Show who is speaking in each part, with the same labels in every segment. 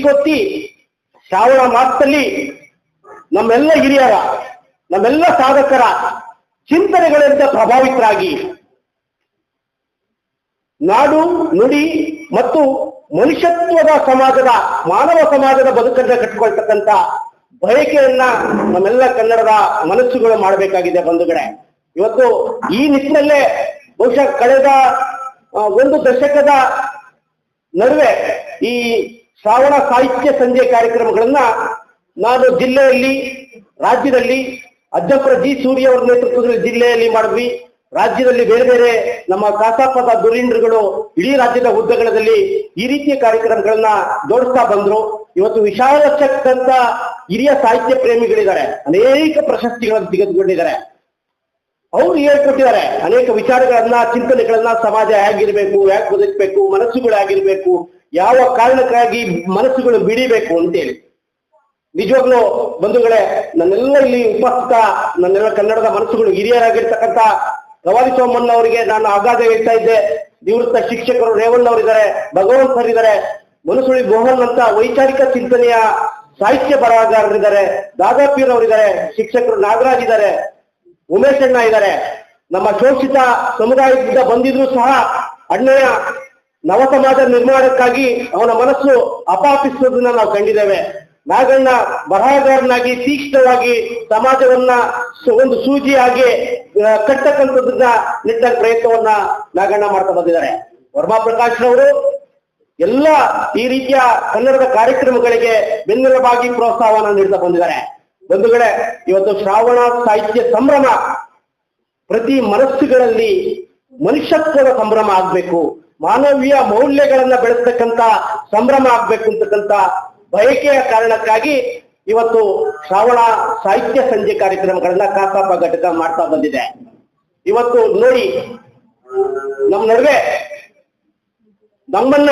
Speaker 1: ಬದಿಗೊತ್ತಿ ಶ್ರಾವಣ ಮಾಸದಲ್ಲಿ ನಮ್ಮೆಲ್ಲ ಹಿರಿಯರ, ನಮ್ಮೆಲ್ಲ ಸಾಧಕರ ಚಿಂತನೆಗಳಿಂದ ಪ್ರಭಾವಿತರಾಗಿ ನಾಡು, ನುಡಿ ಮತ್ತು ಮನುಷ್ಯತ್ವದ ಸಮಾಜದ, ಮಾನವ ಸಮಾಜದ ಬದುಕನ್ನ ಕಟ್ಟಿಕೊಳ್ತಕ್ಕಂತ ಬಯಕೆಯನ್ನ ನಮ್ಮೆಲ್ಲ ಕನ್ನಡದ ಮನಸ್ಸುಗಳು ಮಾಡಬೇಕಾಗಿದೆ ಬಂಧುಗಳೇ. ಇವತ್ತು ಈ ನಿಟ್ಟಿನಲ್ಲೇ ಬಹುಶಃ ಕಳೆದ ಒಂದು ದಶಕದ ನಡುವೆ ಈ ಶ್ರಾವಣ ಸಾಹಿತ್ಯ ಸಂಜೆ ಕಾರ್ಯಕ್ರಮಗಳನ್ನ ನಾನು ಜಿಲ್ಲೆಯಲ್ಲಿ, ರಾಜ್ಯದಲ್ಲಿ, ಅಜ್ಜಪುರ ಜಿ ಸೂರ್ಯ ಅವರ ನೇತೃತ್ವದಲ್ಲಿ ಜಿಲ್ಲೆಯಲ್ಲಿ ಮಾಡಿದ್ವಿ. ರಾಜ್ಯದಲ್ಲಿ ಬೇರೆ ಬೇರೆ ನಮ್ಮ ಕಾಸಾಪದ ದುರೀಂದ್ರಗಳು ಇಡೀ ರಾಜ್ಯದ ಹುದ್ದೆಗಳಲ್ಲಿ ಈ ರೀತಿಯ ಕಾರ್ಯಕ್ರಮಗಳನ್ನ ಜೋಡಿಸ್ತಾ ಬಂದ್ರು. ಇವತ್ತು ವಿಶಾಲ ಅಂತ ಹಿರಿಯ ಸಾಹಿತ್ಯ ಪ್ರೇಮಿಗಳಿದ್ದಾರೆ. ಅನೇಕ ಪ್ರಶಸ್ತಿಗಳನ್ನು ತೆಗೆದುಕೊಂಡಿದ್ದಾರೆ. ಅವ್ರು ಹೇಳ್ಕೊಟ್ಟಿದ್ದಾರೆ, ಅನೇಕ ವಿಚಾರಗಳನ್ನ, ಚಿಂತನೆಗಳನ್ನ ಸಮಾಜ ಹೇಗಿರ್ಬೇಕು ಯಾಕೆ ಬದುಕಬೇಕು, ಮನಸ್ಸುಗಳು ಯಾವ ಕಾರಣಕ್ಕಾಗಿ ಮನಸ್ಸುಗಳು ಬಿಡಿಬೇಕು ಅಂತೇಳಿ. ನಿಜವಾಗ್ಲೂ ಬಂಧುಗಳೇ, ನನ್ನೆಲ್ಲ ಇಲ್ಲಿ ಉಪಸ್ಥಿತ, ನನ್ನೆಲ್ಲ ಕನ್ನಡದ ಮನಸ್ಸುಗಳು ಹಿರಿಯರಾಗಿರ್ತಕ್ಕಂಥ ಪ್ರವಾದಿ ಸೋಮಣ್ಣ ಅವರಿಗೆ ನಾನು ಆಗಾಗ ಹೇಳ್ತಾ ಇದ್ದೆ. ನಿವೃತ್ತ ಶಿಕ್ಷಕರು ರೇವಣ್ಣ ಅವರಿದ್ದಾರೆ, ಭಗವಂತ ಇದ್ದಾರೆ ಮನುಸುಳಿ ಮೋಹನ್ ಅಂತ ವೈಚಾರಿಕ ಚಿಂತನೆಯ ಸಾಹಿತ್ಯ ಬರಹಗಾರರಿದ್ದಾರೆ ದಾದಾಪೀರ್ ಅವರಿದ್ದಾರೆ, ಶಿಕ್ಷಕರು ನಾಗರಾಜ್ ಇದ್ದಾರೆ ಉಮೇಶ್ ಅಣ್ಣ ಇದ್ದಾರೆ. ನಮ್ಮ ಶೋಷಿತ ಸಮುದಾಯದಿಂದ ಬಂದಿದ್ರು ಸಹ ಅಣ್ಣಯ್ಯ ನವ ಸಮಾಜ ನಿರ್ಮಾಣಕ್ಕಾಗಿ ಅವನ ಮನಸ್ಸು ಅಪಾಪಿಸುವುದನ್ನ ನಾವು ಕಂಡಿದ್ದೇವೆ. ನಾಗಣ್ಣ ಬರಹಗಾರನಾಗಿ ತೀಕ್ಷ್ಣವಾಗಿ ಸಮಾಜವನ್ನ ಒಂದು ಸೂಜಿಯಾಗಿ ಕಟ್ಟತಕ್ಕಂಥದ್ದನ್ನ ನಿಟ್ಟ ಪ್ರಯತ್ನವನ್ನ ನಾಗಣ್ಣ ಮಾಡ್ತಾ ಬಂದಿದ್ದಾರೆ. ವರ್ಮಾ ಪ್ರಕಾಶ್ ಅವರು ಎಲ್ಲ ಈ ರೀತಿಯ ಕನ್ನಡದ ಕಾರ್ಯಕ್ರಮಗಳಿಗೆ ಬೆನ್ನೆಲುಬಾಗಿ ಪ್ರೋತ್ಸಾಹವನ್ನ ನೀಡ್ತಾ ಬಂದಿದ್ದಾರೆ. ಬಂಧುಗಳೇ ಇವತ್ತು ಶ್ರಾವಣ ಸಾಹಿತ್ಯ ಸಂಭ್ರಮ ಪ್ರತಿ ಮನಸ್ಸುಗಳಲ್ಲಿ ಮನುಷ್ಯತ್ವದ ಸಂಭ್ರಮ ಆಗ್ಬೇಕು. ಮಾನವೀಯ ಮೌಲ್ಯಗಳನ್ನ ಬೆಳೆಸ್ತಕ್ಕಂತ ಸಂಭ್ರಮ ಆಗ್ಬೇಕು ಅಂತಕ್ಕಂತ ಬಯಕೆಯ ಕಾರಣಕ್ಕಾಗಿ ಇವತ್ತು ಶ್ರಾವಣ ಸಾಹಿತ್ಯ ಸಂಜೆ ಕಾರ್ಯಕ್ರಮಗಳನ್ನ ಕಾಸಾಪ ಘಟಕ ಮಾಡ್ತಾ ಬಂದಿದೆ. ಇವತ್ತು ನೋಡಿ ನಮ್ಮ ನಡುವೆ ನಮ್ಮನ್ನ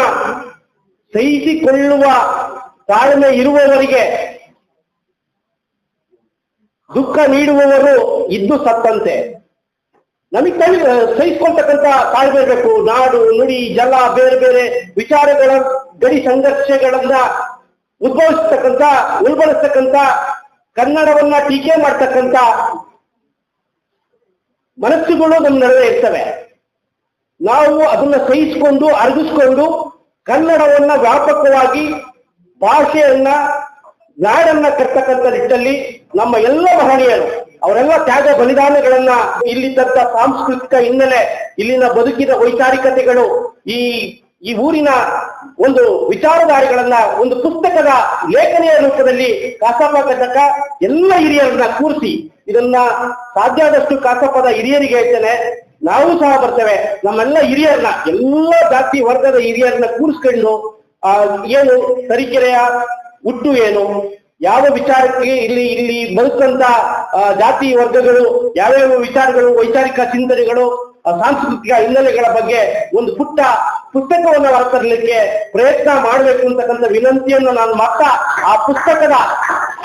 Speaker 1: ಸಹಿಸಿಕೊಳ್ಳುವ ತಾಳ್ಮೆ ಇರುವವರಿಗೆ ದುಃಖ ನೀಡುವವರು ಇದ್ದು ಸತ್ತಂತೆ. ನಮಗೆ ತಳಿ ಸಹಿಸ್ಕೊಳ್ತಕ್ಕಂತ ಇರಬೇಕು ನಾಡು, ನುಡಿ, ಜಲ, ಬೇರೆ ಬೇರೆ ವಿಚಾರಗಳ, ಗಡಿ ಸಂಘರ್ಷಗಳನ್ನ ಉದ್ಭವಿಸ್ತಕ್ಕಂತ ಉಲ್ಬಣಿಸ್ತಕ್ಕಂತ ಕನ್ನಡವನ್ನ ಟೀಕೆ ಮಾಡ್ತಕ್ಕಂತ ಮನಸ್ಸುಗಳು ನಮ್ಮ ನಡುವೆ ಇರ್ತವೆ. ನಾವು ಅದನ್ನ ಸಹಿಸಿಕೊಂಡು, ಅರಗಿಸ್ಕೊಂಡು ಕನ್ನಡವನ್ನ ವ್ಯಾಪಕವಾಗಿ ಭಾಷೆಯನ್ನ, ನಾಡನ್ನ ಕರ್ತಕ್ಕಂಥ ನಿಟ್ಟಲ್ಲಿ ನಮ್ಮ ಎಲ್ಲ ಮಹನೀಯರು ಅವರೆಲ್ಲ ತ್ಯಾಗ ಬಲಿದಾನಗಳನ್ನ ಇಲ್ಲಿದ್ದಂತ ಸಾಂಸ್ಕೃತಿಕ ಹಿನ್ನೆಲೆ, ಇಲ್ಲಿನ ಬದುಕಿದ ವೈಚಾರಿಕತೆಗಳು, ಈ ಈ ಊರಿನ ಒಂದು ವಿಚಾರಧಾರೆಗಳನ್ನ, ಒಂದು ಪುಸ್ತಕದ ಲೇಖನೆಯ ರೂಪದಲ್ಲಿ ಕಾಸಪ ಘಟಕ ಎಲ್ಲ ಹಿರಿಯರನ್ನ ಕೂರಿಸಿ, ಇದನ್ನ ಸಾಧ್ಯ ಆದಷ್ಟು ಕಾಸಪದ ಹಿರಿಯರಿಗೆ ಹೇಳ್ತೇನೆ. ನಾವು ಸಹ ಬರ್ತೇವೆ. ನಮ್ಮೆಲ್ಲ ಹಿರಿಯರನ್ನ, ಎಲ್ಲ ಜಾತಿ ವರ್ಗದ ಹಿರಿಯರನ್ನ ಕೂರಿಸ್ಕೊಂಡು ಏನು ತರೀಕೆರೆಯ ಹುಟ್ಟು ಏನು ಯಾವ ವಿಚಾರಕ್ಕೆ ಇಲ್ಲಿ ಇಲ್ಲಿ ಆ, ಜಾತಿ ವರ್ಗಗಳು ಯಾವ್ಯಾವ ವಿಚಾರಗಳು ವೈಚಾರಿಕ ಚಿಂತನೆಗಳು ಸಾಂಸ್ಕೃತಿಕ ಹಿನ್ನೆಲೆಗಳ ಬಗ್ಗೆ ಒಂದು ಪುಟ್ಟ ಪುಸ್ತಕವನ್ನು ಹೊರತರಲಿಕ್ಕೆ ಪ್ರಯತ್ನ ಮಾಡಬೇಕು ಅಂತಕ್ಕಂಥ ವಿನಂತಿಯನ್ನು ನಾನು ಮಾಡ್ತಾ ಆ ಪುಸ್ತಕದ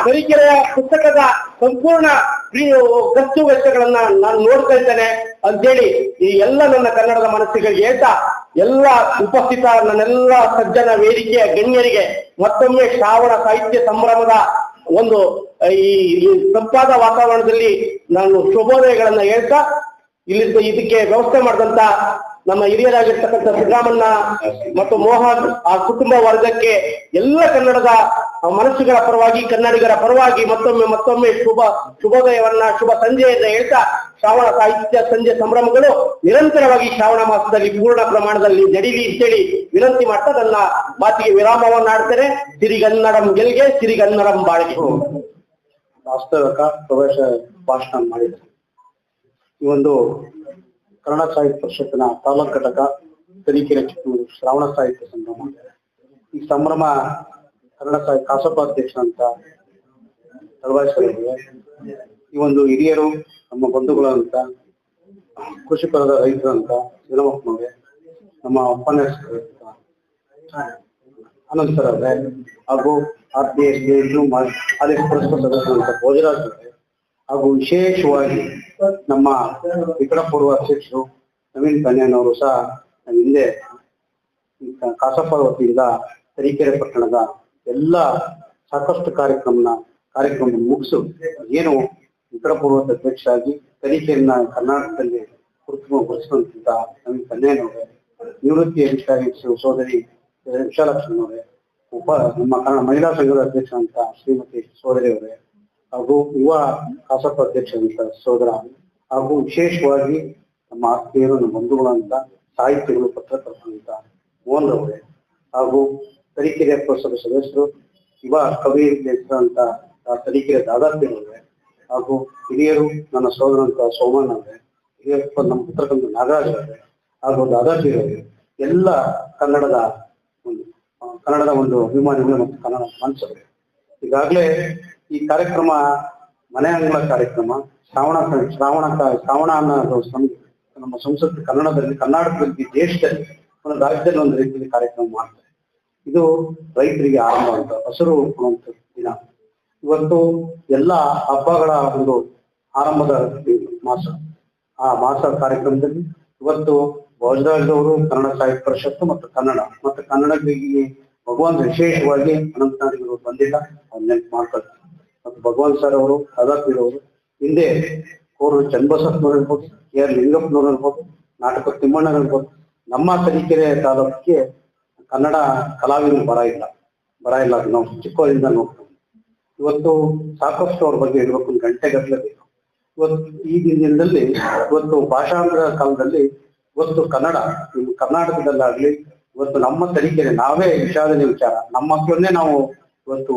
Speaker 1: ತರೀಕೆರೆಯ ಪುಸ್ತಕದ ಸಂಪೂರ್ಣ ಗಸ್ತು ವೆಚ್ಚಗಳನ್ನ ನಾನು ನೋಡ್ಕೊಳ್ತೇನೆ ಅಂತೇಳಿ ಈ ಎಲ್ಲ ನನ್ನ ಕನ್ನಡದ ಮನಸ್ಸಿಗಳಿಗೆ ಹೇಳ್ತಾ ಎಲ್ಲ ಉಪಸ್ಥಿತ ನನ್ನೆಲ್ಲ ಸಜ್ಜನ ವೇದಿಕೆಯ ಗಣ್ಯರಿಗೆ ಮತ್ತೊಮ್ಮೆ ಶ್ರಾವಣ ಸಾಹಿತ್ಯ ಸಂಭ್ರಮದ ಒಂದು ಈ ತಂಪಾದ ವಾತಾವರಣದಲ್ಲಿ ನಾನು ಶುಭೋದಯಗಳನ್ನ ಹೇಳ್ತಾ ಇಲ್ಲಿ ಇದಕ್ಕೆ ವ್ಯವಸ್ಥೆ ಮಾಡಿದಂತ ನಮ್ಮ ಹಿರಿಯರಾಗಿರ್ತಕ್ಕಂಥ ಸಿದ್ದರಾಮಣ್ಣ ಮತ್ತು ಮೋಹನ್ ಆ ಕುಟುಂಬ ವರ್ಗಕ್ಕೆ ಎಲ್ಲ ಕನ್ನಡದ ಮನಸ್ಸುಗಳ ಪರವಾಗಿ, ಕನ್ನಡಿಗರ ಪರವಾಗಿ ಮತ್ತೊಮ್ಮೆ ಮತ್ತೊಮ್ಮೆ ಶುಭ, ಶುಭೋದಯವನ್ನ, ಶುಭ ಸಂಜೆಯನ್ನ ಹೇಳ್ತಾ ಶ್ರಾವಣ ಸಾಹಿತ್ಯ ಸಂಜೆ ಸಂಭ್ರಮಗಳು ನಿರಂತರವಾಗಿ ಶ್ರಾವಣ ಮಾಸದಲ್ಲಿ ಪೂರ್ಣ ಪ್ರಮಾಣದಲ್ಲಿ ನಡೀಲಿ ಅಂತೇಳಿ ವಿನಂತಿ ಮಾಡ್ತಾ ನನ್ನ ಮಾತಿಗೆ ವಿರಾಮವನ್ನ ಆಡ್ತೇನೆ. ಸಿರಿಗನ್ನಡಂ ಗೆಲ್ಗೆ, ಸಿರಿಗನ್ನಡಂ ಬಾಳಿಗೆ.
Speaker 2: ವಾಸ್ತವಿಕ ಪ್ರವೇಶ ಭಾಷಣ ಮಾಡಿದ್ರು. ಈ ಒಂದು ಕನ್ನಡ ಸಾಹಿತ್ಯ ಪರಿಷತ್ತಿನ ತಾಲೂಕು ಘಟಕ ತರೀಕೆರೆ ಚಿಕ್ಕಮಗಳೂರು ಶ್ರಾವಣ ಸಾಹಿತ್ಯ ಸಂಭ್ರಮ ಈ ಸಂಭ್ರಮ ಕನ್ನಡ ಸಾಹಿತ್ಯ ಕಾಸಪ್ಪ ಅಧ್ಯಕ್ಷ ಅಂತ ತಳವಾಯಿಸಲಿದೆ ಈ ಒಂದು ಹಿರಿಯರು ನಮ್ಮ ಬಂಧುಗಳು ಅಂತ ಕೃಷಿಕರದ ರೈತರು ಅಂತ ಸಿದ್ದರಾಮಪ್ಪನವ್ರೆ ನಮ್ಮ ಉಪನ್ಯಾಸಕರು ಅನಂತರ ಹಾಗೂ ಆರ್ ಪಿ ಎಸ್ ಅಲ್ಲಿ ಪುರಸ್ಕಾರ ಸದಸ್ಯರಂತ ಭೋಜರಾಜ್ ಅವರೇ ಹಾಗೂ ವಿಶೇಷವಾಗಿ ನಮ್ಮ ಪೂರ್ವ ಅಧ್ಯಕ್ಷರು ನವೀನ್ ಕನ್ಯಾನ್ ಅವರು ಸಹ ಹಿಂದೆ ಕಾಸಪ್ಪ ವತಿಯಿಂದ ತರೀಕೆರೆ ಪಟ್ಟಣದ ಎಲ್ಲ ಸಾಕಷ್ಟು ಕಾರ್ಯಕ್ರಮನ ಕಾರ್ಯಕ್ರಮ ಮುಗಿಸು, ಏನು ಉತ್ತರ ಪೂರ್ವದ ಅಧ್ಯಕ್ಷರಾಗಿ ತರೀಕೆರೆಯನ್ನ ಕರ್ನಾಟಕದಲ್ಲಿ ಉತ್ತಮಗೊಳಿಸುವಂತ ನವೀನ್ ಕನ್ಯಾನ್ ಕನ್ಯಾನವರೇ, ನಿವೃತ್ತಿ ಅಧಿಕಾರಿ ಸೋದರಿ ವಿಶಾಲಕ್ಷ್ಮಣವರೇ ಉಪ, ನಮ್ಮ ಕನ್ನಡ ಮಹಿಳಾ ಸಂಘದ ಅಧ್ಯಕ್ಷ ಅಂತ ಶ್ರೀಮತಿ ಸೋದರಿ ಅವರೇ ಹಾಗೂ ಯುವ ಅಂತ ಸೋದರ ಹಾಗೂ ವಿಶೇಷವಾಗಿ ನಮ್ಮ ಆತ್ಮೀಯರು, ನಮ್ಮ ಬಂಧುಗಳಂತ ಸಾಹಿತ್ಯಗಳು ಪತ್ರಕರ್ತರಂತ ಮೋಹನ್ ರವರೇ ಹಾಗೂ ತರೀಕೆರೆ ಪುರಸಭೆ ಸದಸ್ಯರು, ಯುವ ಕವಿ ಅಂತ ತರೀಕೆರೆ ದಾದಾಪಿರವರೇ ಹಾಗೂ ಹಿರಿಯರು ನನ್ನ ಸೋದರಂತ ಸೋಮಣ್ಣ ಅವರೇ ಹಿರಿಯಪ್ಪ ನಮ್ಮ ಪತ್ರಕರ್ತ ನಾಗರಾಜ್ ಅವರೇ ಹಾಗೂ ದಾದಾಪ್ಯವರೇ ಎಲ್ಲ ಕನ್ನಡದ ಒಂದು ಕನ್ನಡದ ಒಂದು ಅಭಿಮಾನಿಗಳು ಮತ್ತು ಕನ್ನಡ ಮನಸ್ಸವರೇ ಈಗಾಗಲೇ ಈ ಕಾರ್ಯಕ್ರಮ ಮನೆ ಅಂಗಳ ಕಾರ್ಯಕ್ರಮ, ಶ್ರಾವಣ ಶ್ರಾವಣ ಶ್ರಾವಣ ಅನ್ನೋ ನಮ್ಮ ಸಂಸತ್ ಕನ್ನಡದಲ್ಲಿ, ಕರ್ನಾಟಕದಲ್ಲಿ ದೇಶದಲ್ಲಿ ಒಂದು ರಾಜ್ಯದಲ್ಲಿ ಒಂದು ರೀತಿಯಲ್ಲಿ ಕಾರ್ಯಕ್ರಮ ಮಾಡ್ತಾರೆ. ಇದು ರೈತರಿಗೆ ಆರಂಭ ಅಂತ, ಹಸಿರು ಅನ್ನುವಂಥ ದಿನ. ಇವತ್ತು ಎಲ್ಲ ಹಬ್ಬಗಳ ಒಂದು ಆರಂಭದ ಮಾಸ. ಆ ಮಾಸ ಕಾರ್ಯಕ್ರಮದಲ್ಲಿ ಇವತ್ತು ಭೋಜರಾಜವರು ಕನ್ನಡ ಸಾಹಿತ್ಯ ಪರಿಷತ್ತು ಮತ್ತು ಕನ್ನಡ. ಮತ್ತು ಕನ್ನಡಿಗೆ ಭಗವಂತ ವಿಶೇಷವಾಗಿ ಅನಂತನಾಡಿಗಳು ಬಂದಿಲ್ಲ, ಅವ್ರು ನೆನಪು ಮತ್ತು ಭಗವಾನ್ ಸರ್ ಅವರು ಅವರು, ಹಿಂದೆ ಕೋರು ಚನ್ನಬಸಪ್ಪನವ್ರು ಇರ್ಬೋದು, ಕೆ ಆರ್ ಲಿಂಗಪ್ಪನವ್ರು ಇರ್ಬೋದು, ನಾಟಕ ತಿಮ್ಮಣ್ಣ ಇರ್ಬೋದು, ನಮ್ಮ ತರೀಕೆರೆ ತಾಲೂಕಿಗೆ ಕನ್ನಡ ಕಲಾವಿದರು ಬರ ಇಲ್ಲ ಬರ ಇಲ್ಲ ಅದು ನಾವು ಚಿಕ್ಕವರಿಂದ ನೋಡ್ತೀವಿ. ಇವತ್ತು ಸಾಕಷ್ಟು ಅವ್ರ ಬಗ್ಗೆ ಹೇಳ್ಬೇಕು, ಒಂದು ಗಂಟೆ ಗಟ್ಟಲೆ ಬೇಕು. ಇವತ್ತು ಈ ದಿನದಲ್ಲಿ, ಇವತ್ತು ಭಾಷಾಂತರ ಕಾಲದಲ್ಲಿ, ಇವತ್ತು ಕನ್ನಡ ನಿಮ್ಮ ಕರ್ನಾಟಕದಲ್ಲಾಗ್ಲಿ, ಇವತ್ತು ನಮ್ಮ ತರೀಕೆರೆ ನಾವೇ ವಿಷಾದನೆ ವಿಚಾರ, ನಮ್ಮ ಮಕ್ಕಳನ್ನೇ ನಾವು ಇವತ್ತು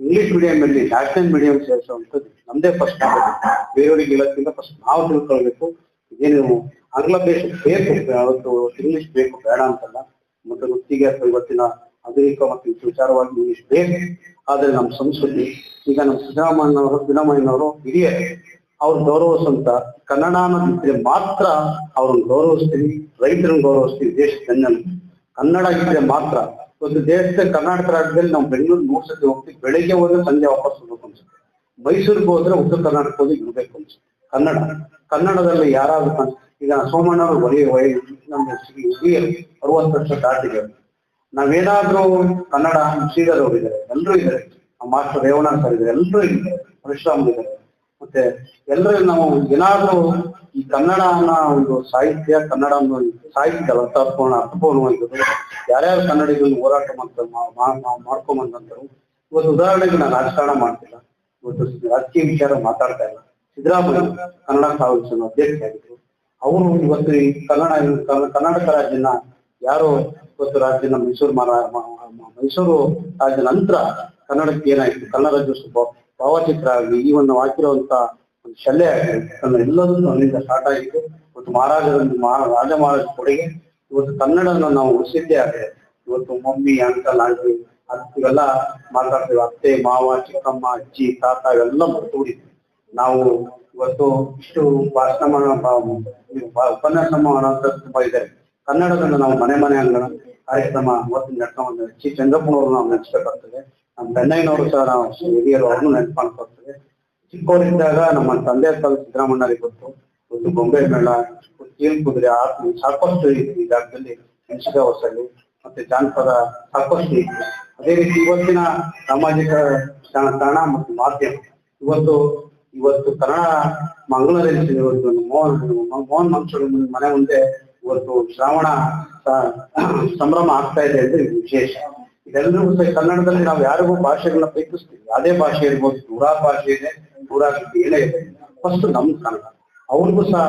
Speaker 2: ಇಂಗ್ಲಿಷ್ ಮೀಡಿಯಂ ಅಲ್ಲಿ ನ್ಯಾಷನಲ್ ಮೀಡಿಯಂ ಸೇರಿಸುವಂಥದ್ದು ನಮ್ದೇ ಫಸ್ಟ್ ಬೇರೆಯವರಿಗೆ ಹೇಳೋದ್ಕಿಂತ ಫಸ್ಟ್ ನಾವು ತಿಳ್ಕೊಳ್ಬೇಕು. ಏನೇನು ಆಂಗ್ಲ ದೇಶಕ್ಕೆ ಬೇಕು ಅವತ್ತು ಇಂಗ್ಲಿಷ್ ಬೇಕು, ಬೇಡ ಅಂತಲ್ಲ. ಮತ್ತು ವೃತ್ತಿಗೆ ಅಥವಾ ಇವತ್ತಿನ ಆಧುನಿಕ ಮತ್ತು ವಿಚಾರವಾಗಿ ಇಂಗ್ಲಿಷ್ ಬೇಕು. ಆದ್ರೆ ನಮ್ಮ ಸಂಸ್ಕೃತಿ, ಈಗ ನಮ್ಮ ಸಿದ್ದರಾಮಯ್ಯನವರು ಸಿದ್ದರಾಮಯ್ಯನವರು ಹಿರಿಯರು, ಅವ್ರು ಗೌರವಿಸುವಂತ ಕನ್ನಡ ಅನ್ನೋದಿದ್ರೆ ಮಾತ್ರ ಅವ್ರನ್ನ ಗೌರವಿಸ್ತೀವಿ, ರೈತರನ್ನ ಗೌರವಿಸ್ತೀವಿ ದೇಶದ ಕನ್ನಡ ಇದ್ರೆ ಮಾತ್ರ ಒಂದು ದೇಶದ ಕರ್ನಾಟಕ ರಾಜ್ಯದಲ್ಲಿ ನಾವು ಬೆಂಗಳೂರು ಮೂರ್ ಸತಿ ಹೋಗ್ತೀವಿ. ಬೆಳಿಗ್ಗೆ ಹೋದ್ರೆ ಸಂಜೆ ವಾಪಸ್ ಹೋಗ್ಬೇಕು ಅನ್ಸುತ್ತೆ. ಮೈಸೂರಿಗೆ ಹೋದ್ರೆ ಉತ್ತರ ಕರ್ನಾಟಕ ಹೋಗಿ ಇರ್ಬೇಕು ಅನ್ಸುತ್ತೆ. ಕನ್ನಡ. ಕನ್ನಡದಲ್ಲಿ ಯಾರಾದ್ರೂ ಈಗ ಈಗ ಸೋಮಣ್ಣವರು ವಯ ವಯ, ನಮ್ಮ ಅರವತ್ತು ವರ್ಷ ದಾಟಿದೆ. ನಾವೇನಾದ್ರೂ ಕನ್ನಡ ಶ್ರೀಧರ್ ಅವರು ಇದ್ದಾರೆ ಎಲ್ಲರೂ ಇದ್ದಾರೆ. ನಮ್ಮ ಮಾಸ್ಟರ್ ರೇವಣ್ಣ ಸರ್ ಇದ್ದಾರೆ. ಎಲ್ಲರೂ ಇದ್ದಾರೆ. ಪರಶುರಾಮ್ ಇದ್ದಾರೆ. ಮತ್ತೆ ಎಲ್ಲರೂ ನಾವು ಏನಾದ್ರೂ ಈ ಕನ್ನಡ ಅನ್ನೋ ಒಂದು ಸಾಹಿತ್ಯ, ಕನ್ನಡ ಅನ್ನೋ ಸಾಹಿತ್ಯ, ಅರ್ಥಪೂರ್ಣ, ಅರ್ಥಪೂರ್ಣವಾಗಿರೋದು ಯಾರ್ಯಾರು ಕನ್ನಡಿಗರು ಹೋರಾಟ ಮಾಡ್ತಾರೆ ಮಾಡ್ಕೊಂಬಂದ್ರು ಇವತ್ತು ಉದಾಹರಣೆಗೆ ನಾನು ರಾಜಕಾರಣ ಮಾಡ್ತಿಲ್ಲ. ಇವತ್ತು ರಾಜಕೀಯ ವಿಚಾರ ಮಾತಾಡ್ತಾ ಇಲ್ಲ. ಸಿದ್ದರಾಮಯ್ಯ ಕನ್ನಡ ಕಾಂಗ್ರೆಸ್ ಅಧ್ಯಕ್ಷರಾಗಿದ್ರು ಅವರು ಇವತ್ತು ಈ ಕನ್ನಡ ಕರ್ನಾಟಕ ರಾಜ್ಯನ ಯಾರು ಇವತ್ತು ರಾಜ್ಯನ ಮೈಸೂರು ಮೈಸೂರು ರಾಜ್ಯ ನಂತರ ಕನ್ನಡಕ್ಕೆ ಏನಾಯ್ತು? ಕನ್ನಡ ರಾಜ್ಯೋತ್ಸವ ಭಾವಚಿತ್ರ ಆಗಲಿ, ಈ ಒಂದು ಹಾಕಿರುವಂತ ಒಂದು ಶಲ್ಯ ಆಗಲಿ ಎಲ್ಲದನ್ನು ಅಲ್ಲಿಂದ ಸ್ಟಾರ್ಟ್ ಆಗಿತ್ತು. ಮತ್ತು ಮಹಾರಾಜರ ಮಹಾ ರಾಜ ಮಹಾರಾಜ ಕೊಡುಗೆ ಇವತ್ತು ಕನ್ನಡನ ನಾವು ಉಳಿಸಿದ್ದೇ ಆದ್ರೆ ಇವತ್ತು ಮಮ್ಮಿ, ಅಂಕಲ್, ಆಂಟಿ ಇವೆಲ್ಲ ಮಾತಾಡ್ತೀವಿ. ಅತ್ತೆ, ಮಾವ, ಚಿಕ್ಕಮ್ಮ, ಅಜ್ಜಿ, ತಾತ ಎಲ್ಲ ಮರ್ತುಬಿಟ್ಟಿದ್ವಿ ನಾವು ಇವತ್ತು ಇಷ್ಟು ಭಾಷಣ ಉಪನ್ಯಾಸ ಮಾಡೋಂಥ ತುಂಬಾ ಇದೆ. ಕನ್ನಡದನ್ನ ನಾವು ಮನೆ ಮನೆ ಅಂಗಣ ಕಾರ್ಯಕ್ರಮ ಇವತ್ತು ನಡ್ಕೊಂಡು ಚಿ ಚಂದ್ರಪ್ಪನವರು ನಾವು ನೆನೆಸ್ಬೇಕಾಗ್ತದೆ. ನಮ್ಮ ಬೆಣ್ಣಯ್ಯನವರು ಸಹ ನಾವು ಹಿರಿಯರು ಅವ್ರನ್ನೂ ನೆನಪಾಗ್ತದೆ ಚಿಕ್ಕವರಿದ್ದಾಗ ನಮ್ಮ ತಂದೆ ತಾವು ಸಿದ್ದರಾಮಣ್ಣರಿಗೆ ಗೊತ್ತು. ಒಂದು ಬೊಂಬೆ ಮೇಳ ಕೀಲ್ ಕುದುರೆ ಆತ್ಮ ಸಾಕಷ್ಟು ಈ ಜಾಗದಲ್ಲಿ ಮೆಣಸಿನ ಹೊಸಲ್ಲಿ ಮತ್ತೆ ಜಾನಪದ ಸಾಕಷ್ಟು ಇತ್ತು ಅದೇ ರೀತಿ ಇವತ್ತಿನ ಸಾಮಾಜಿಕ ಜಾಲತಾಣ ಮತ್ತು ಮಾಧ್ಯಮ. ಇವತ್ತು ಇವತ್ತು ಕನ್ನಡ ಮಂಗಳೂರಲ್ಲಿ ಇವತ್ತು ಮೋಹನ್ ಮೋಹನ್ ಮಂಚೂರು ಮನೆ ಮುಂದೆ ಇವತ್ತು ಶ್ರಾವಣ ಸಂಭ್ರಮ ಆಗ್ತಾ ಇದೆ ಅಂದ್ರೆ ವಿಶೇಷ. ಇದೆಲ್ಲರಿಗೂ ಸಹ ಕನ್ನಡದಲ್ಲಿ ನಾವು ಯಾರಿಗೂ ಭಾಷೆಗಳನ್ನ ಪ್ರೀತಿಸ್ತೀವಿ. ಅದೇ ಭಾಷೆ ಇರ್ಬೋದು ದೂರ ಭಾಷೆ ಇದೆ ದೂರ ಏನೇ ಇದೆ. ಫಸ್ಟ್ ನಮ್ ಕನ್ನಡ. ಅವ್ರಿಗೂ ಸಹ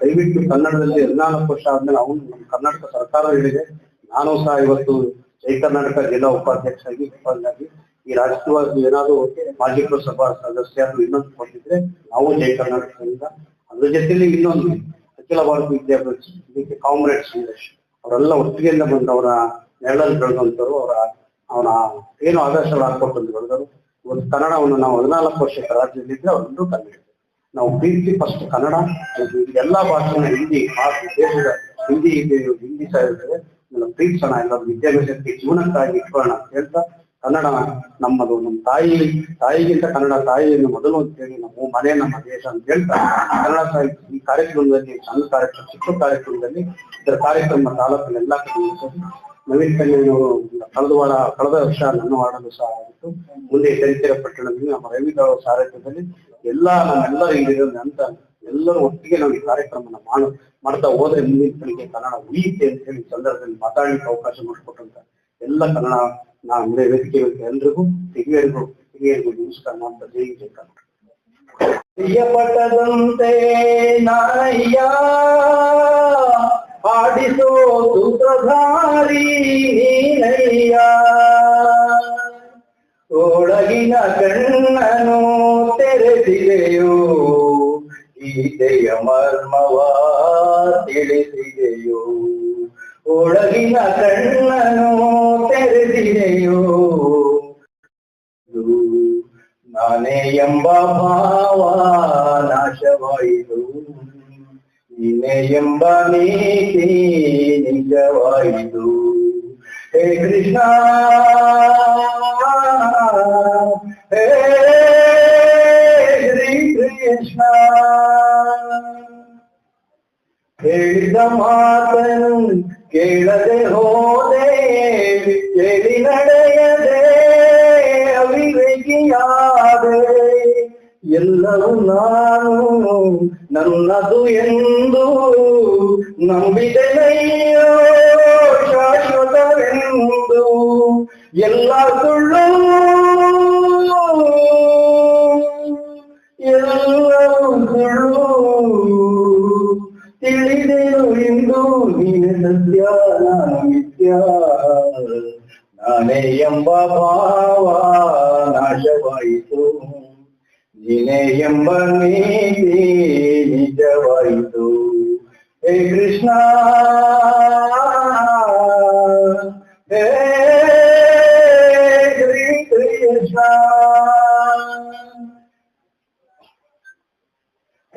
Speaker 2: ದಯವಿಟ್ಟು ಕನ್ನಡದಲ್ಲಿ ಹದಿನಾಲ್ಕು ವರ್ಷ ಆದ್ಮೇಲೆ ಅವನು ನಮ್ಮ ಕರ್ನಾಟಕ ಸರ್ಕಾರ ಹೇಳಿದೆ. ನಾನು ಸಹ ಇವತ್ತು ಜೈ ಕರ್ನಾಟಕ ಜಿಲ್ಲಾ ಉಪಾಧ್ಯಕ್ಷರಾಗಿ ಉಪಾಧ್ಯಾಗಿ ಈ ರಾಜಕೀಯವಾಗಿ ಏನಾದ್ರು ಮಾಜಿ ಸಭಾ ಸದಸ್ಯ ಅಥವಾ ಇನ್ನೊಂದು ಕೊಟ್ಟಿದ್ರೆ ನಾವು ಜೈ ಕರ್ನಾಟಕದಿಂದ. ಅದ್ರ ಜೊತೆಲಿ ಇನ್ನೊಂದು ಅಖಿಲ ಭಾರತ ವಿದ್ಯಾಭ್ಯಾಸ ಇದಕ್ಕೆ ಕಾಮ್ರೇಡ್ಸ್ ಅವರೆಲ್ಲ ಒಟ್ಟಿಗೆಯಿಂದ ಬಂದು ಅವರ ನೆರಳಲ್ಲಿ ಬೆಳೆದಂತರು ಅವರ ಅವನ ಏನು ಆದರ್ಶಗಳು ಹಾಕೊಟ್ಟು ಬೆಳೆದರು ಒಂದು ಕನ್ನಡವನ್ನು ನಾವು ಹದಿನಾಲ್ಕು ವರ್ಷ ರಾಜ್ಯದಲ್ಲಿದ್ರೆ ಅವರೆಲ್ಲರೂ ಕನ್ನಡ. ನಾವು ಪ್ರೀತಿ ಫಸ್ಟ್ ಕನ್ನಡ ಎಲ್ಲಾ ಭಾಷೆನ ಹಿಂದಿ ದೇಶದ ಹಿಂದಿ ಹಿಂದಿ ಸಹ ಇರ್ತದೆ ಪ್ರೀತಿಸೋಣ ಎಲ್ಲ ವಿದ್ಯಾಭ್ಯಾಸಕ್ಕೆ ಜೀವನಕ್ಕಾಗಿ ಇಟ್ಕೊಳ್ಳೋಣ ಅಂತ ಹೇಳ್ತಾ, ಕನ್ನಡ ನಮ್ಮದು ನಮ್ಮ ತಾಯಿ, ತಾಯಿಗಿಂತ ಕನ್ನಡ ತಾಯಿಯನ್ನು ಮೊದಲು ಅಂತ ಹೇಳಿ ನಮ್ಮ ಮನೆ, ನಮ್ಮ ದೇಶ ಅಂತ ಹೇಳ್ತಾ, ಕನ್ನಡ ಸಾಹಿತ್ಯ ಈ ಕಾರ್ಯಕ್ರಮದಲ್ಲಿ, ಸಣ್ಣ ಕಾರ್ಯಕ್ರಮ, ಚಿಕ್ಕ ಕಾರ್ಯಕ್ರಮದಲ್ಲಿ, ಇದರ ಕಾರ್ಯಕ್ರಮ ತಾಲೂಕಿನ ಎಲ್ಲಾ ಕಡೆ ನವೀನ್ ಕಲ್ಯಾಣವರು ಕಳೆದ ವಾರ ಕಳೆದ ವರ್ಷ ನನ್ನ ವಾರ್ಡಲ್ಲೂ ಸಹ ಆಗಿತ್ತು. ಮುಂದೆ ಚರಿತ್ರೆ ಪಟ್ಟಣದಲ್ಲಿ ನಮ್ಮ ಅವರ ಸಾರಥ್ಯದಲ್ಲಿ ಎಲ್ಲ ನಮ್ಮೆಲ್ಲ ಹಿರಿಯರು ಅಂತ ಎಲ್ಲರೂ ಒಟ್ಟಿಗೆ ನಾವು ಈ ಕಾರ್ಯಕ್ರಮನ ಮಾಡು, ಮಾಡ್ತಾ ಹೋದ್ರೆ ಮುಂದಿನ ಕನ್ನಡ ಉಳಿಯುತ್ತೆ ಅಂತ ಹೇಳಿ ಸಂದರ್ಭದಲ್ಲಿ ಮಾತಾಡಲಿಕ್ಕೆ ಅವಕಾಶ ಮಾಡಿಕೊಟ್ಟಂತ ಎಲ್ಲ ಕನ್ನಡ ನಾ ಮುಂದೆ ವೇದಿಕೆ ಎಲ್ರಿಗೂ, ಹಿರಿಯರಿಗೂ ಹಿರಿಯರಿಗೂ ನಮಸ್ಕಾರ ಮಾಡ್ತಾ ಜೈ ಜೈ
Speaker 3: ಆಡಿಸೋ ಸೂತ್ರಧಾರಿ ನೀನಯ್ಯ. ಒಳಗಿನ ಕಣ್ಣನು ತೆರೆದಿದೆಯೋ ಗೀತೆಯ ಮರ್ಮವ ತಿಳಿಸಿದೆಯೋ ಒಳಗಿನ ಕಣ್ಣನು ತೆರೆದಿದೆಯೋ ನಾನೇ ಎಂಬ ಭಾವ ನಾಶವಾಯಿತು. ನಿನ್ನೆ ಎಂಬ ನೀತಿ ನಿಜವಾಯಿತು. ಹೇ ಕೃಷ್ಣ! ಹೇಳಿದ ಮಾತನು ಕೇಳದೆ ಹೋದೆ ಕೇಳಿ ನಡೆಯದೆ ಅವಿವೇಕಿಯಾದೆ ಎಲ್ಲವೂ ನಾನು ನನ್ನದು ಎಂದು ನಂಬಿದೆನಯ್ಯೋ ಶಾಶ್ವತವೆಂದು ಎಲ್ಲ ಸುಳ್ಳು ಇಂದು ನೀನೆ ಸತ್ಯ ನಾನು ಮಿಥ್ಯ ನಾನೇ ಎಂಬ ಭಾವ ನಾಶವಾಯಿತು ನೀನೇ ಎಂಬ ನೀತಿ ನಿಜವಾಯಿತು ಹೇ ಕೃಷ್ಣ ಹೇ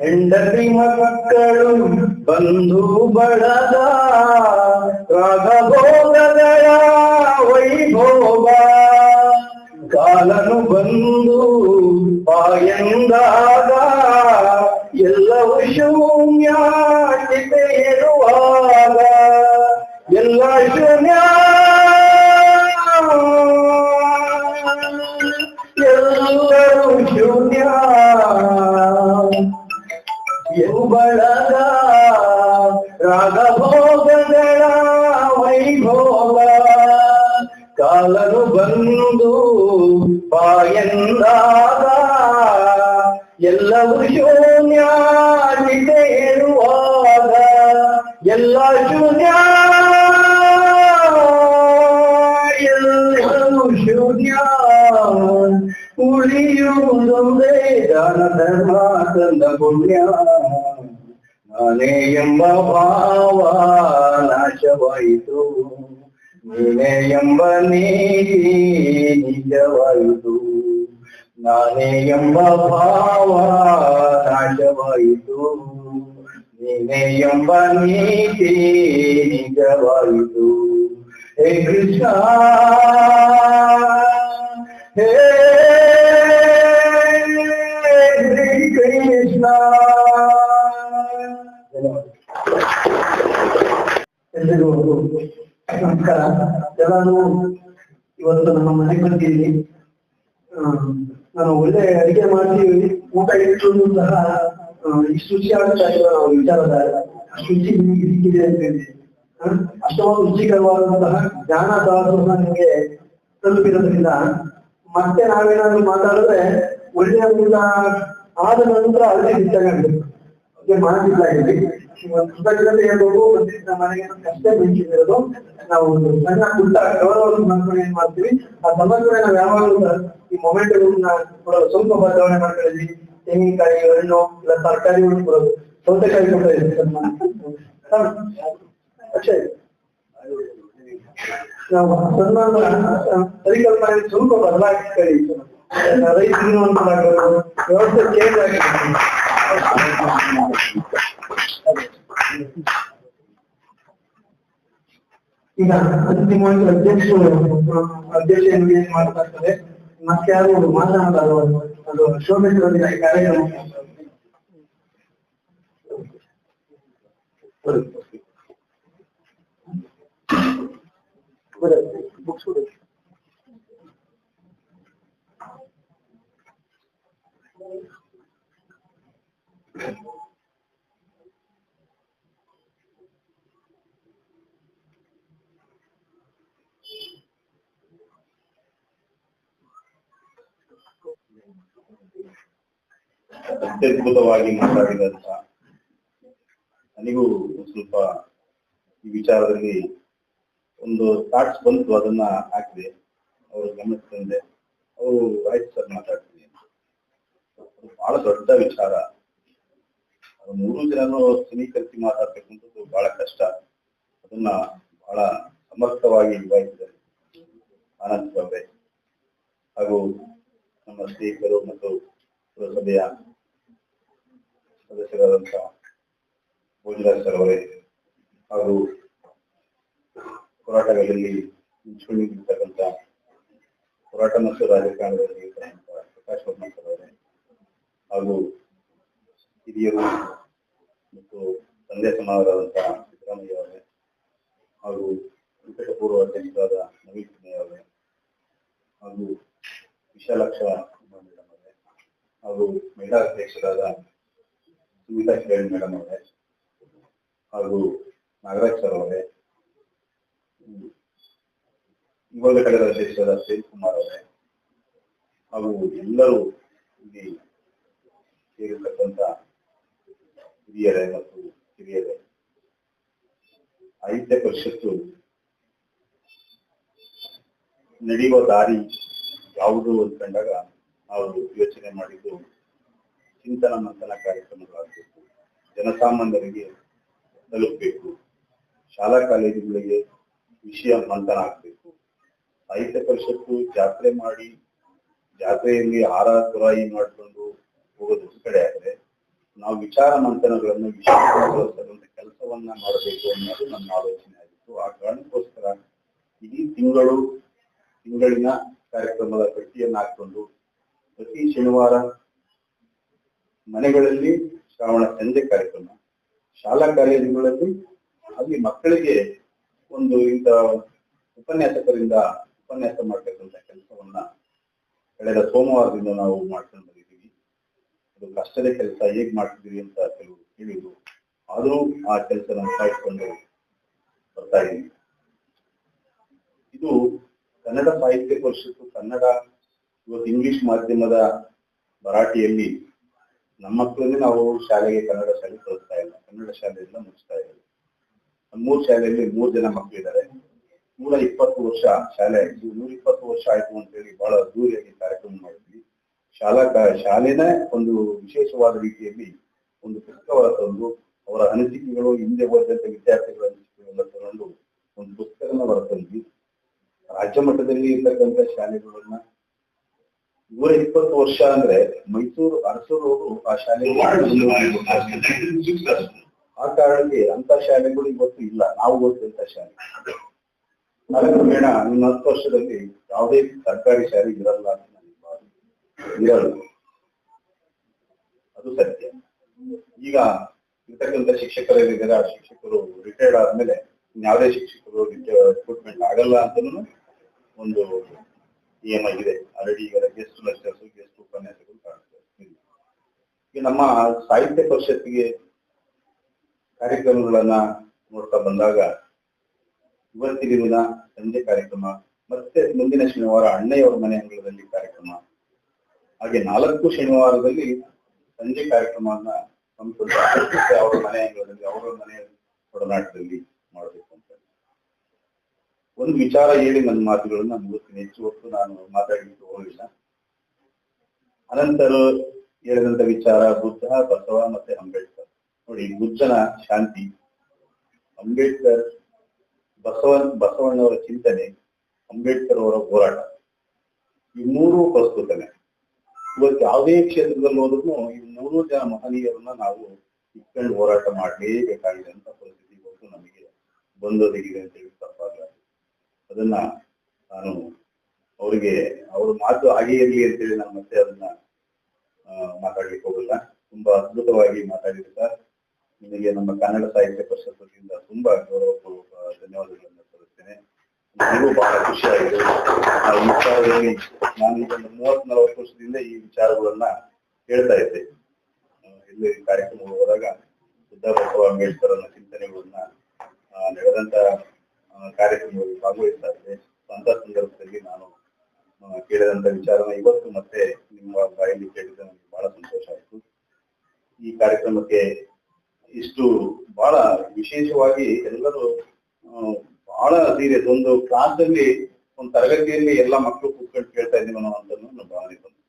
Speaker 3: ಹೆಂಡತಿ ಮಕ್ಕಳು ಬಂಧು ಬಳಗ ರಾಗಭೋಗಗಳ ವೈಭೋಗ. ಕಾಲನು ಬಂದು ಪಾಯಂದಾಗ ಉಳಿಯುವುದೊಂದೇ ದಾನ ಧರ್ಮ ತಂದ ಪುಣ್ಯ ನಾನೇ ಎಂಬ ಭಾವ ನಾಶವಾಯಿತು ನೀನೇ ಎಂಬ ನೀತಿ ನಿಜವಾಯಿತು ನಾನೇ ಎಂಬ ಭಾವ ನಾಶವಾಯಿತು ನೀನೇ ಎಂಬ ನೀತಿ ನಿಜವಾಯಿತು ಹೇ ಕೃಷ್ಣ ಹೇ ಕೃಷ್ಣ ಎಲ್ರಿಗೂ ನಮಸ್ಕಾರ ಎಲ್ಲಾನು ಇವತ್ತು ನಮ್ಮ ಮನೆಗೆ ಬಂದಿದ್ದೀನಿ ನಾನು ಒಳ್ಳೆ ಅಡಿಗೆ ಮಾಡ್ತೀವಿ ಊಟ ಇಟ್ಟು ಸಹ ಇಷ್ಟು ಆಗ್ತಾ ಇಲ್ಲ ನಾವು ವಿಚಾರದ ಅಷ್ಟು ನಿಮಗೆ ಸಿಕ್ಕಿದೆ ಅಂತ ಹೇಳಿ ಅಷ್ಟೊಂದು ರುಚಿಕರವಾದಂತಹ ಜ್ಞಾನ ದಾಸೋಹ ನಿಮಗೆ ತಲುಪಿರೋದ್ರಿಂದ ಮತ್ತೆ ನಾವೇನಾದ್ರೂ ಮಾತಾಡಿದ್ರೆ ಒಳ್ಳೆಯ ಊಟ ಆದ ನಂತರ ಅಲ್ಲಿ ಹೆಚ್ಚಾಗಿ ಒಂದು ಕೃತಜ್ಞತೆ ಹೇಳ್ಬೇಕು ಬಂದಿದ್ದ ಮನೆಗೆ ಕಷ್ಟ ಬೆಂಚಿರೋದು ನಾವು ಒಂದು ಸಣ್ಣ ಪುಟ್ಟ ಗೌರವವನ್ನು ಮಾಡ್ಕೊಂಡು ಏನ್ ಮಾಡ್ತೀವಿ. ಆ ಸಮಸ್ಯೆ ನಾವು ಯಾವಾಗಲೂ ಈ ಮೊಮೆಂಟ್ ಸ್ವಲ್ಪ ಬದಲಾವಣೆ ಮಾಡ್ಕೊಳ್ಳಿ ತೆಂಗಿನಕಾಯಿ, ಹಣ್ಣು, ಇಲ್ಲ ತರಕಾರಿ ಕೊಡೋದು. ಸೌತೆಕಾಯಿ ಕೊಡ್ತಾ ಅಷ್ಟೇ. ನಾವು ಸನ್ಮಾನ ಪರಿಕಲ್ಪನೆ ಸ್ವಲ್ಪ ಬದಲಾಯಿಸ್ಕೊಳ್ಳಿ ರೈತರು ಅಂತ ಮಾಡ್ಬೋದು ವ್ಯವಸ್ಥೆ ಚೇಂಜ್ ಆಗಿದೆ ಈಗ ಅಂತಿಮವಾಗಿ ಅಧ್ಯಕ್ಷರು ಅಧ್ಯಕ್ಷ ಏನ್ ಮಾಡ್ತಾ ಇರ್ತಾರೆ ಮತ್ತೆ ಯಾರು ಮಾತನಾಡೋದು ಅದು ಶೋಭಿಸಿರೋದಿಲ್ಲ ಈ ಕಾರ್ಯಕ್ರಮ
Speaker 2: ಬುಕ್ಸ್
Speaker 4: ಅತ್ಯದ್ಭುತವಾಗಿ ಮಾತಾಡಿದಂತ ನನಗೂ ಸ್ವಲ್ಪ ಈ ವಿಚಾರದಲ್ಲಿ ಒಂದು ಥಾಟ್ಸ್ ಬಂತು, ಅದನ್ನ ಹಾಕಿದೆ ಅವರು ಗಮನಿಸ್ತಂದೆ ತಂದೆ ಅವರು ಆಯ್ತು ಸರ್. ಅದು ಬಹಳ ದೊಡ್ಡ ವಿಚಾರ. ಮೂರು ಜನನು ಸಮೀಕರಿಸಿ ಮಾತಾಡ್ತಕ್ಕಂಥದ್ದು ಬಹಳ ಕಷ್ಟ. ಅದನ್ನ ಬಹಳ ಸಮರ್ಥವಾಗಿ ನಿಭಾಯಿಸಿದ್ದಾರೆ ಆನಂದ್ ಬಾಬೆ ಹಾಗೂ ನಮ್ಮ ಸ್ನೇಹಿತರು ಮತ್ತು ಪುರಸಭೆಯ ಸದಸ್ಯರಾದಂತಹ ಭೋಜರಾಜ್ ಸರ್ ಅವರೇ ಹಾಗೂ ಹೋರಾಟಗಳಲ್ಲಿ ಮುಂಚೂಣಿಗಿರ್ತಕ್ಕಂಥ ಹೋರಾಟ ಮತ್ತು ರಾಜಕಾರಣದಲ್ಲಿ ಪ್ರಕಾಶ್ ವರ್ಮ ಸರ್ ಅವರೇ. ಹಾಗೂ ಹಿರಿಯರು ಮತ್ತು ತಂದೆ ಸಮಾನರಾದಂತಹ ಸಿದ್ದರಾಮಯ್ಯ ಅವರೇ ಹಾಗೂ ನಿಕಟಪೂರ್ವ ಅಧ್ಯಕ್ಷರಾದ ನವೀನ್ ಕುಮಾರ್ ಅವರೇ ಹಾಗೂ ವಿಶಾಲಾಕ್ಷ ಮೇಡಮ್ ಅವರೇ ಹಾಗೂ ಮಹಿಳಾ ಅಧ್ಯಕ್ಷರಾದ ಸುಮಿತಾ ಕಿರಣ್ ಮೇಡಮ್ ಅವರೇ ಹಾಗೂ ನಾಗರಾಜ್ ಸರ್ ಅವರೇ. ಯುವ ಘಟಕದ ಅಧ್ಯಕ್ಷರಾದ ಸೇನ್ ಕುಮಾರ್ ಅವರೇ ಹಾಗೂ ಎಲ್ಲರೂ ಇಲ್ಲಿ ಸೇರಿರ್ತಕ್ಕಂಥ ಹಿರಿಯರೇ ಮತ್ತು ಹಿರಿಯರೇ ಸಾಹಿತ್ಯ ಪರಿಷತ್ತು ನಡೆಯುವ ದಾರಿ ಯಾವುದು ಅಂದ್ಕೊಂಡಾಗ ನಾವು ಯೋಚನೆ ಮಾಡಿದ್ದು ಚಿಂತನ ಮಂಥನ ಕಾರ್ಯಕ್ರಮಗಳಾಗಬೇಕು, ಜನಸಾಮಾನ್ಯರಿಗೆ ತಲುಪಬೇಕು, ಶಾಲಾ ಕಾಲೇಜುಗಳಿಗೆ ವಿಷಯ ಮಂಥನ ಆಗಬೇಕು. ಸಾಹಿತ್ಯ ಪರಿಷತ್ತು ಜಾತ್ರೆ ಮಾಡಿ ಜಾತ್ರೆಯಲ್ಲಿ ಹಾರ ತುರಾಯಿ ಮಾಡಿಕೊಂಡು ಹೋಗೋದು ಕಡೆ ಆದ್ರೆ ನಾವು ವಿಚಾರ ಮಂಥನಗಳನ್ನು ವಿಷಯಗೊಳಿಸುವಂತ ಕೆಲಸವನ್ನ ಮಾಡಬೇಕು ಅನ್ನೋದು ನನ್ನ ಆಲೋಚನೆ ಆಗಿತ್ತು. ಆ ಕಾರಣಕ್ಕೋಸ್ಕರ ಇಡೀ ತಿಂಗಳು, ತಿಂಗಳಿನ ಕಾರ್ಯಕ್ರಮದ ಪಟ್ಟಿಯನ್ನು ಹಾಕೊಂಡು ಪ್ರತಿ ಶನಿವಾರ ಮನೆಗಳಲ್ಲಿ ಶ್ರಾವಣ ಸಂಜೆ ಕಾರ್ಯಕ್ರಮ, ಶಾಲಾ ಕಾಲೇಜುಗಳಲ್ಲಿ ಅಲ್ಲಿ ಮಕ್ಕಳಿಗೆ ಒಂದು ಇಂಥ ಉಪನ್ಯಾಸಕರಿಂದ ಉಪನ್ಯಾಸ ಮಾಡ್ತಕ್ಕಂಥ ಕೆಲಸವನ್ನ ಕಳೆದ ಸೋಮವಾರದಿಂದ ನಾವು ಮಾಡ್ಕೊಂಡು ಕಷ್ಟದ ಕೆಲಸ, ಹೇಗ್ ಮಾಡ್ತಿದ್ದೀವಿ ಅಂತ ಕೆಲವು ಹೇಳಿದ್ರು ಆದರೂ ಆ ಕೆಲಸ ಕಾಯ್ಕೊಂಡು ಬರ್ತಾ ಇದ್ದೀವಿ ಇದು ಕನ್ನಡ ಸಾಹಿತ್ಯ ಪರಿಷತ್ತು, ಕನ್ನಡ ಇವತ್ತು ಇಂಗ್ಲಿಷ್ ಮಾಧ್ಯಮದ ಮರಾಠಿಯಲ್ಲಿ ನಮ್ಮ ಮಕ್ಕಳನ್ನೇ ನಾವು ಶಾಲೆಗೆ ಕನ್ನಡ ಶಾಲೆ ಕಳಿಸ್ತಾ ಇಲ್ಲ. ಕನ್ನಡ ಶಾಲೆಯಿಂದ ಮುಗಿಸ್ತಾ ನಮ್ಮ ಮೂರು ಶಾಲೆಯಲ್ಲಿ ಮೂರು ಜನ ಮಕ್ಕಳಿದ್ದಾರೆ. ನೂರ ಇಪ್ಪತ್ತು ವರ್ಷ ಶಾಲೆ ಇದು ನೂರ ಇಪ್ಪತ್ತು ವರ್ಷ ಆಯ್ತು ಅಂತ ಹೇಳಿ ಬಹಳ ದೂರಿಯಾಗಿ ಕಾರ್ಯಕ್ರಮ ಮಾಡಿದ್ವಿ. ಶಾಲಾ ಶಾಲೆನೇ ಒಂದು ವಿಶೇಷವಾದ ರೀತಿಯಲ್ಲಿ ಒಂದು ಪುಸ್ತಕವನ್ನು ತಂದು ಅವರ ಅನಿಸಿಕೆಗಳು, ಹಿಂದೆ ಓದಿದಂತ ವಿದ್ಯಾರ್ಥಿಗಳ ಅನಿಸಿಕೆಗಳನ್ನ ತಗೊಂಡು ಒಂದು ಪುಸ್ತಕನ ಹೊರತಂದ್ವಿ ರಾಜ್ಯ ಮಟ್ಟದಲ್ಲಿ ಇರ್ತಕ್ಕಂಥ ಶಾಲೆಗಳನ್ನ ನೂರ ಇಪ್ಪತ್ತು ವರ್ಷ ಅಂದ್ರೆ ಮೈಸೂರು ಅರಸರವರು ಆ ಶಾಲೆಗೆ ಆ ಕಾರಣಕ್ಕೆ ಅಂತ ಶಾಲೆಗಳು ಇವತ್ತು ಇಲ್ಲ. ನಾವು ಓದಿದಂತ ಶಾಲೆ. ಕಾಲಕ್ರಮೇಣ ಇನ್ನು ಹತ್ತು ವರ್ಷದಲ್ಲಿ ಯಾವುದೇ ಸರ್ಕಾರಿ ಶಾಲೆ ಇರಲ್ಲ ಅಂತ ಇರಲ್ಲ ಅದು ಸತ್ಯ. ಈಗ ಇರ್ತಕ್ಕಂಥ ಶಿಕ್ಷಕರೇನಿದ್ದಾರೆ ಆ ಶಿಕ್ಷಕರು ರಿಟೈರ್ಡ್ ಆದ್ಮೇಲೆ ಯಾವುದೇ ಶಿಕ್ಷಕರು ರಿಕ್ರೂಟ್ಮೆಂಟ್ ಆಗಲ್ಲ ಅಂತಲೂ ಒಂದು ನಿಯಮ ಇದೆ. ಆಲ್ರೆಡಿ ಈಗ ಗೆಸ್ಟ್ ಲೆಕ್ಚರ್ಸ್ ಗೆಸ್ಟ್ ಉಪನ್ಯಾಸಕರು ಕಾಣಿಸ್ತಾರೆ ಈಗ ನಮ್ಮ ಸಾಹಿತ್ಯ ಪರಿಷತ್ತಿಗೆ ಕಾರ್ಯಕ್ರಮಗಳನ್ನ ನೋಡ್ತಾ ಬಂದಾಗ ಇವತ್ತಿನ ದಿನ ಸಂಜೆ ಕಾರ್ಯಕ್ರಮ, ಮತ್ತೆ ಮುಂದಿನ ಶನಿವಾರ ಅಣ್ಣೆಯವರ ಮನೆ ಅಂಗಳದಲ್ಲಿ ಕಾರ್ಯಕ್ರಮ ಹಾಗೆ ನಾಲ್ಕು ಶನಿವಾರದಲ್ಲಿ ಸಂಜೆ ಕಾರ್ಯಕ್ರಮವನ್ನ ಸಂಸ್ಕೃತಿ ಅವರ ಮನೆ ಅವರ ಮನೆ ಒಡನಾಟದಲ್ಲಿ ಮಾಡಬೇಕು ಅಂತ. ಒಂದು ವಿಚಾರ ಹೇಳಿ ನನ್ನ ಮಾತುಗಳನ್ನ ಮುಗಿಸ್ತೀನಿ. ಹೆಚ್ಚು ಹೊತ್ತು ನಾನು ಮಾತಾಡಲಿಕ್ಕೆ ಹೋಗಿಲ್ಲ ಅನಂತರ ಹೇಳಿದಂತ ವಿಚಾರ ಬುದ್ಧ, ಬಸವ ಮತ್ತೆ ಅಂಬೇಡ್ಕರ್. ನೋಡಿ ಬುದ್ಧನ ಶಾಂತಿ. ಅಂಬೇಡ್ಕರ್, ಬಸವನ್, ಬಸವಣ್ಣವರ ಚಿಂತನೆ, ಅಂಬೇಡ್ಕರ್ ಅವರ ಹೋರಾಟ. ಈ ಮೂರು ಪ್ರಸ್ತುತನೆ. ಇವತ್ತು ಯಾವುದೇ ಕ್ಷೇತ್ರದಲ್ಲಿ ಹೋದ್ರು ಈ ಮೂರು ಜನ ಮಹನೀಯರನ್ನ ನಾವು ಇಟ್ಕೊಂಡು ಹೋರಾಟ ಮಾಡಲೇಬೇಕಾಗಿದೆ ಅಂತ ಪರಿಸ್ಥಿತಿ ಇವತ್ತು ನಮಗೆ. ಬಂದೊದಗಿದೆ ಅಂತ ಹೇಳಿ ತಪ್ಪಾಗಲ್ಲ. ಅದನ್ನ ನಾನು ಅವರಿಗೆ, ಅವ್ರ ಮಾತು ಹಾಗೆ ಇರಲಿ ಅಂತೇಳಿ ನಾನು ಮತ್ತೆ ಅದನ್ನ ಮಾತಾಡ್ಲಿಕ್ಕೆ ಹೋಗಲ್ಲ. ತುಂಬಾ ಅದ್ಭುತವಾಗಿ ಮಾತಾಡಿದ್ರು ಸರ್. ನಿಮಗೆ ನಮ್ಮ ಕನ್ನಡ ಸಾಹಿತ್ಯ ಪರಿಷತ್ ವತಿಯಿಂದ ತುಂಬಾ ಗೌರವಪೂರ್ವಕ ಧನ್ಯವಾದಗಳನ್ನು ಸಲ್ಲಿಸ್ತೇನೆ. ನನಗೂ ಬಹಳ ಆ ವಿಚಾರದಲ್ಲಿ ನಾನು ಈಗ ಒಂದು ಮೂವತ್ ನಲವತ್ತು ವರ್ಷದಿಂದ ಈ ವಿಚಾರಗಳನ್ನ ಹೇಳ್ತಾ ಇದ್ದೆ. ಇಲ್ಲಿ ಕಾರ್ಯಕ್ರಮ ಹೋದಾಗ ಬಸವ ಅಂಬೇಡ್ಕರ್ ಅನ್ನೋ ಚಿಂತನೆಗಳನ್ನ ನಡೆದಂತ ಕಾರ್ಯಕ್ರಮದಲ್ಲಿ ಭಾಗವಹಿಸ್ತಾ ಇದ್ದೆ ಅಂತ ಸಂದರ್ಭದಲ್ಲಿ ನಾನು ಕೇಳಿದಂತ ವಿಚಾರನ ಇವತ್ತು ಮತ್ತೆ ನಿಮ್ಮ ಬಾಯಲ್ಲಿ ಕೇಳಿದ ನನಗೆ ಬಹಳ ಸಂತೋಷ ಆಯಿತು. ಈ ಕಾರ್ಯಕ್ರಮಕ್ಕೆ ಇಷ್ಟು ಬಹಳ ವಿಶೇಷವಾಗಿ ಎಲ್ಲರೂ ಬಹಳ ಸೀರಿಯಸ್ ಒಂದು ಕ್ಲಾಸ್ ಅಲ್ಲಿ ಒಂದು ತರಗತಿಯಲ್ಲಿ ಎಲ್ಲ ಮಕ್ಕಳು ಕೂತ್ಕೊಂಡು ಕೇಳ್ತಾ ಇದೀವಿ ಅನ್ನೋ ಅಂತ ನನ್ನ ಭಾವನೆ ಬಂತು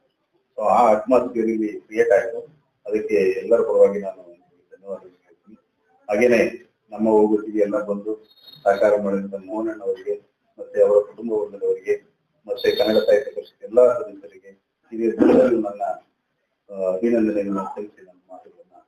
Speaker 4: ಸೊ ಆ ಅಟ್ಮಾಸ್ಫಿಯರ್ ಇಲ್ಲಿ ಕ್ರಿಯೇಟ್ ಆಯಿತು. ಅದಕ್ಕೆ ಎಲ್ಲರ ಪರವಾಗಿ ನಾನು ಧನ್ಯವಾದ ಹೇಳ್ತೀನಿ. ಹಾಗೇನೆ ನಮ್ಮ ಹೋಗುತ್ತಿಗೆ ಎಲ್ಲ ಬಂದು ಸಹಕಾರ ಮಾಡಿದಂತ ಮೋಹನಣ್ಣ ಅವರಿಗೆ ಮತ್ತೆ ಅವರ ಕುಟುಂಬ ವರ್ಗದವರಿಗೆ, ಮತ್ತೆ ಕನ್ನಡ ಸಾಹಿತ್ಯ ಪರಿಷತ್ ಎಲ್ಲಾ ಸದಸ್ಯರಿಗೆ, ಹಿರಿಯ ನನ್ನ ಅಭಿನಂದನೆಯನ್ನು ಸಲ್ಲಿಸಿ ನನ್ನ ಮಾತುಗಳನ್ನು.